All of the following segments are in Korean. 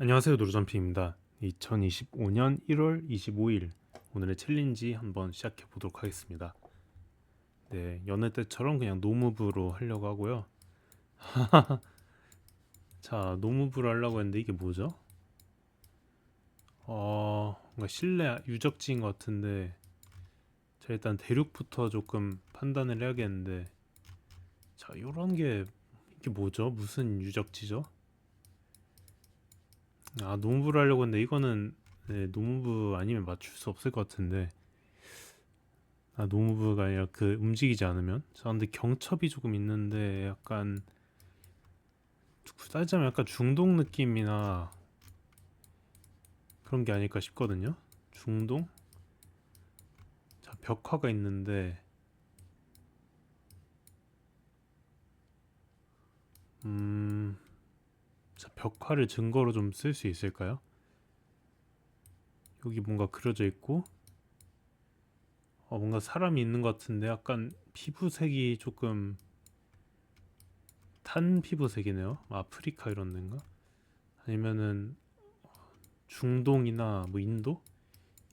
안녕하세요 노루점피입니다 2025년 1월 25일 오늘의 챌린지 한번 시작해 보도록 하겠습니다 네 여느 때처럼 그냥 노무브로 하려고 하고요 자 노무브로 하려고 했는데 이게 뭐죠? 어 뭔가 실내 유적지인 것 같은데 자 일단 대륙부터 조금 판단을 해야겠는데 자 요런 게 이게 뭐죠? 무슨 유적지죠? 아 노무부를 하려고 했는데 이거는 네, 노무부 아니면 맞출 수 없을 것 같은데. 아 노무부가 아니라 그 움직이지 않으면. 자 근데 경첩이 조금 있는데 약간 따지자면 약간 중동 느낌이나 그런 게 아닐까 싶거든요. 중동? 자 벽화가 있는데. 음. 자, 벽화를 증거로 좀 쓸 수 있을까요? 여기 뭔가 그려져 있고 어, 뭔가 사람이 있는 것 같은데 약간 피부색이 조금 탄 피부색이네요. 아프리카 이런 데인가? 아니면은 중동이나 뭐 인도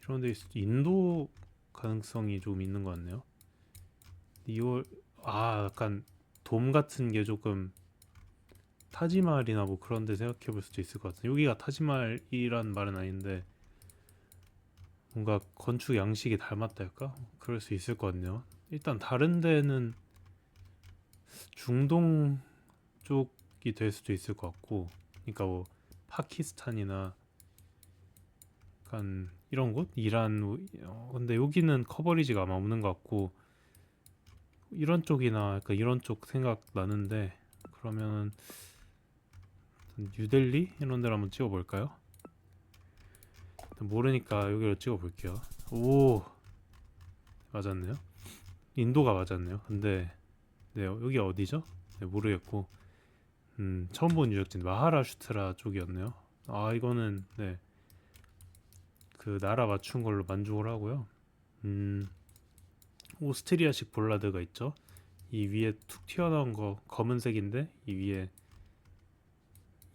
이런 데 있을 인도 가능성이 좀 있는 것 같네요. 이월 아 약간 돔 같은 게 조금 타지마할이나 뭐 그런 데 생각해 볼 수도 있을 것 같아요. 여기가 타지마할이란 말은 아닌데 뭔가 건축 양식이 닮았다 할까? 그럴 수 있을 것 같네요. 일단 다른 데는 중동 쪽이 될 수도 있을 것 같고 그러니까 뭐 파키스탄이나 약간 이런 곳? 이란 어, 근데 여기는 커버리지가 아마 없는 것 같고 이런 쪽이나 약간 이런 쪽 생각 나는데 그러면은 뉴델리 이런 데를 한번 찍어볼까요? 모르니까 여기로 찍어볼게요. 오 맞았네요. 인도가 맞았네요. 근데 네 여기 어디죠? 네, 모르겠고 음, 처음 본 유적지 마하라슈트라 쪽이었네요. 아 이거는 네. 그 나라 맞춘 걸로 만족을 하고요. 음, 오스트리아식 볼라드가 있죠. 이 위에 툭 튀어나온 거 검은색인데 이 위에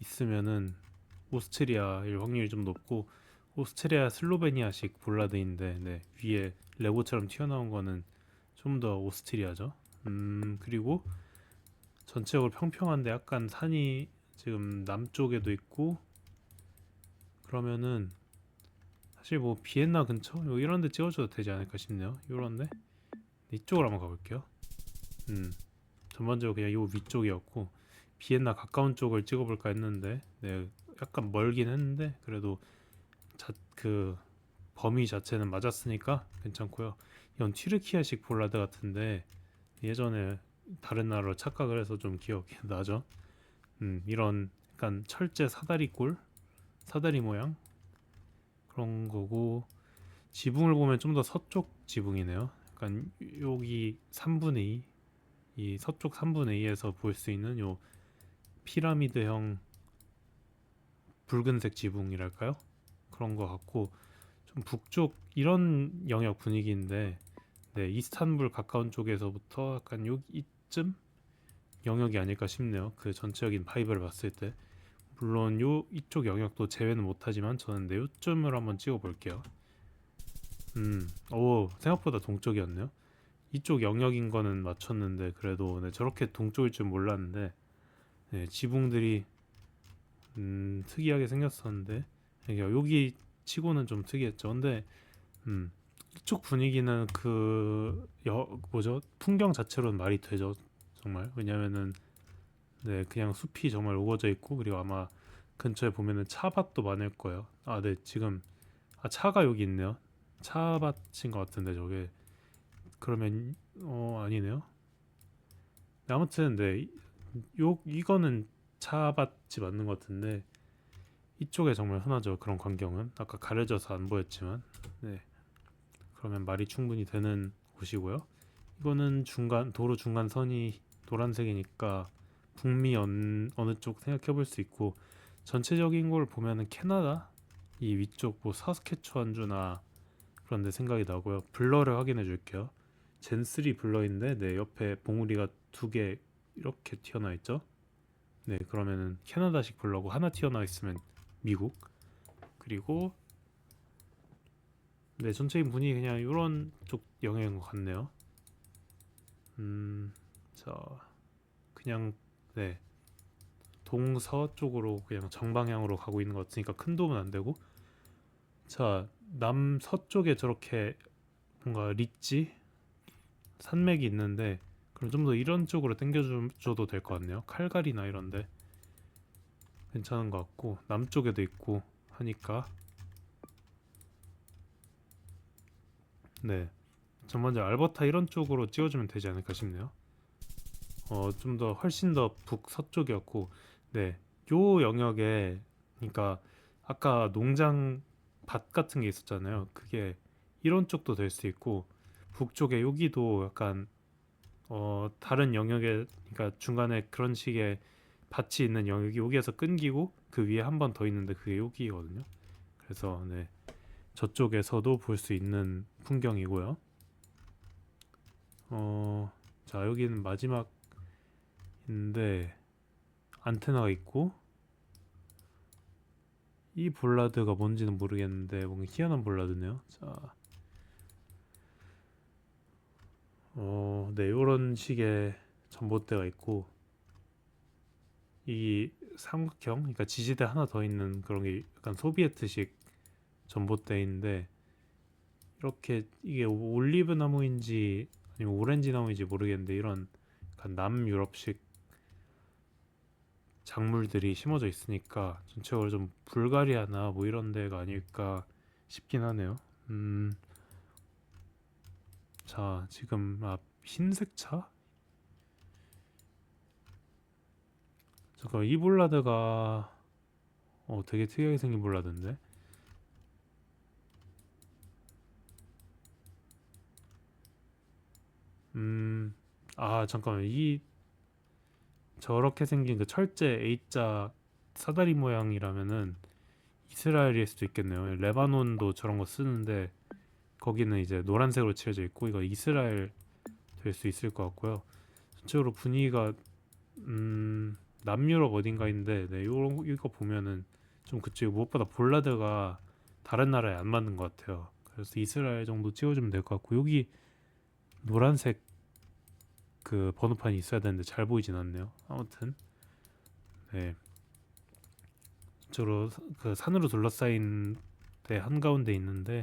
있으면은 오스트리아일 확률이 좀 높고 오스트리아 슬로베니아식 볼라드인데 네, 위에 레고처럼 튀어나온 거는 좀 더 오스트리아죠. 음 그리고 전체적으로 평평한데 약간 산이 지금 남쪽에도 있고 그러면은 사실 뭐 비엔나 근처 요 이런 데 찍어줘도 되지 않을까 싶네요. 요런데 이쪽으로 한번 가볼게요. 음 전반적으로 그냥 요 위쪽이었고 비엔나 가까운 쪽을 찍어볼까 했는데 네, 약간 멀긴 했는데 그래도 자, 그 범위 자체는 맞았으니까 괜찮고요. 이건 튀르키아식 볼라드 같은데 예전에 다른 나라로 착각을 해서 좀 기억이 나죠. 음, 이런 약간 철제 사다리꼴, 사다리 모양 그런 거고 지붕을 보면 좀 더 서쪽 지붕이네요. 약간 여기 3분의 2, 이 서쪽 3분의 2에서 볼 수 있는 요 피라미드형 붉은색 지붕이랄까요? 그런 것 같고 좀 북쪽 이런 영역 분위기인데 네 이스탄불 가까운 쪽에서부터 약간 요 이쯤 영역이 아닐까 싶네요. 그 전체적인 바이브를 봤을 때 물론 요 이쪽 영역도 제외는 못하지만 저는 네 요쯤을 한번 찍어볼게요. 음, 오 생각보다 동쪽이었네요. 이쪽 영역인 거는 맞췄는데 그래도 네, 저렇게 동쪽일 줄 몰랐는데 네, 지붕들이 음, 특이하게 생겼었는데 그러니까 여기 치고는 좀 특이했죠. 근데 음, 이쪽 분위기는 그 여, 뭐죠 풍경 자체로는 말이 되죠. 정말 왜냐면은 네 그냥 숲이 정말 우거져 있고 그리고 아마 근처에 보면은 차밭도 많을 거예요. 아 네 지금 아 차가 여기 있네요. 차밭인 것 같은데 저게 그러면 어 아니네요. 네, 아무튼 네 요 이거는 차밭이 맞는 것 같은데 이쪽에 정말 흔하죠 그런 광경은. 아까 가려져서 안 보였지만. 네. 그러면 말이 충분히 되는 곳이고요. 이거는 중간 도로 중간 선이 노란색이니까 북미 어느, 어느 쪽 생각해 볼 수 있고 전체적인 걸 보면은 캐나다 이 위쪽 뭐 사스케추안주나 그런 데 생각이 나고요. 블러를 확인해 줄게요. 젠3 블러인데 네 옆에 봉우리가 두개 이렇게 튀어나와 있죠? 네 그러면은 캐나다식 블러고 하나 튀어나와 있으면 미국. 그리고 네 전체적인 분위기 그냥 이런 쪽 영향인 것 같네요. 음, 자 그냥 네 동서 쪽으로 그냥 정방향으로 가고 있는 것 같으니까 큰 도움은 안 되고. 자 남서 쪽에 저렇게 뭔가 릿지 산맥이 있는데 그럼 좀 더 이런 쪽으로 당겨줘도 될 것 같네요. 칼갈이나 이런데 괜찮은 것 같고 남쪽에도 있고 하니까 네 전반적 알버타 이런 쪽으로 찍어주면 되지 않을까 싶네요. 어 좀 더 훨씬 더 북서쪽이었고 네 요 영역에 그러니까 아까 농장 밭 같은 게 있었잖아요. 그게 이런 쪽도 될 수 있고 북쪽에 여기도 약간 어 다른 영역에 그러니까 중간에 그런 식의 밭이 있는 영역이 여기에서 끊기고 그 위에 한 번 더 있는데 그게 여기거든요. 그래서 네 저쪽에서도 볼 수 있는 풍경이고요. 어, 자 여기는 마지막인데 안테나가 있고 이 볼라드가 뭔지는 모르겠는데 뭔가 희한한 볼라드네요. 자, 어, 네 이런 식의 전봇대가 있고 이 삼각형, 그러니까 지지대 하나 더 있는 그런 게 약간 소비에트식 전봇대인데 이렇게 이게 올리브 나무인지 아니면 오렌지 나무인지 모르겠는데 이런 약간 남유럽식 작물들이 심어져 있으니까 전체적으로 좀 불가리아나 뭐 이런 데가 아닐까 싶긴 하네요. 음, 자 지금 아 흰색 차? 잠깐 이 볼라드가 어 되게 특이하게 생긴 볼라드인데 음, 아, 잠깐만. 이 저렇게 생긴 그 철제 A자 사다리 모양이라면은 이스라엘일 수도 있겠네요. 레바논도 저런 거 쓰는데 거기는 이제 노란색으로 칠해져 있고 이거 이스라엘 될 수 있을 것 같고요. 전체적으로 분위기가 음, 남유럽 어딘가인데 네, 요런 이거 보면은 좀 그쪽이 무엇보다 볼라드가 다른 나라에 안 맞는 것 같아요. 그래서 이스라엘 정도 찍어주면 될 것 같고 여기 노란색 그 번호판이 있어야 되는데 잘 보이진 않네요. 아무튼 네. 저로 그 산으로 둘러싸인 데 한가운데 있는데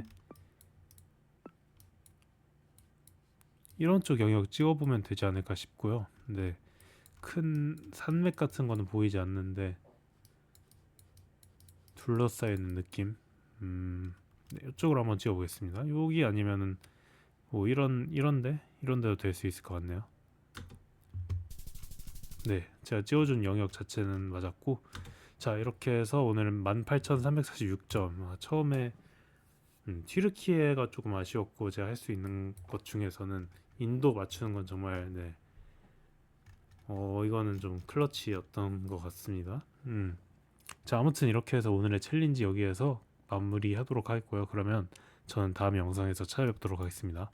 이런 쪽 영역 찍어보면 되지 않을까 싶고요. 네. 큰 산맥 같은 거는 보이지 않는데 둘러싸이는 느낌. 음, 네, 이쪽으로 한번 찍어보겠습니다. 여기 아니면은 뭐 이런 이런데 이런 데도 될 수 있을 것 같네요. 네, 제가 찍어준 영역 자체는 맞았고, 자 이렇게 해서 오늘은 18,346점. 아, 처음에 음, 튀르키예가 조금 아쉬웠고 제가 할 수 있는 것 중에서는 인도 맞추는 건 정말 네, 어 이거는 좀 클러치였던 것 같습니다. 음, 자 아무튼 이렇게 해서 오늘의 챌린지 여기에서 마무리하도록 하겠고요. 그러면 저는 다음 영상에서 찾아뵙도록 하겠습니다.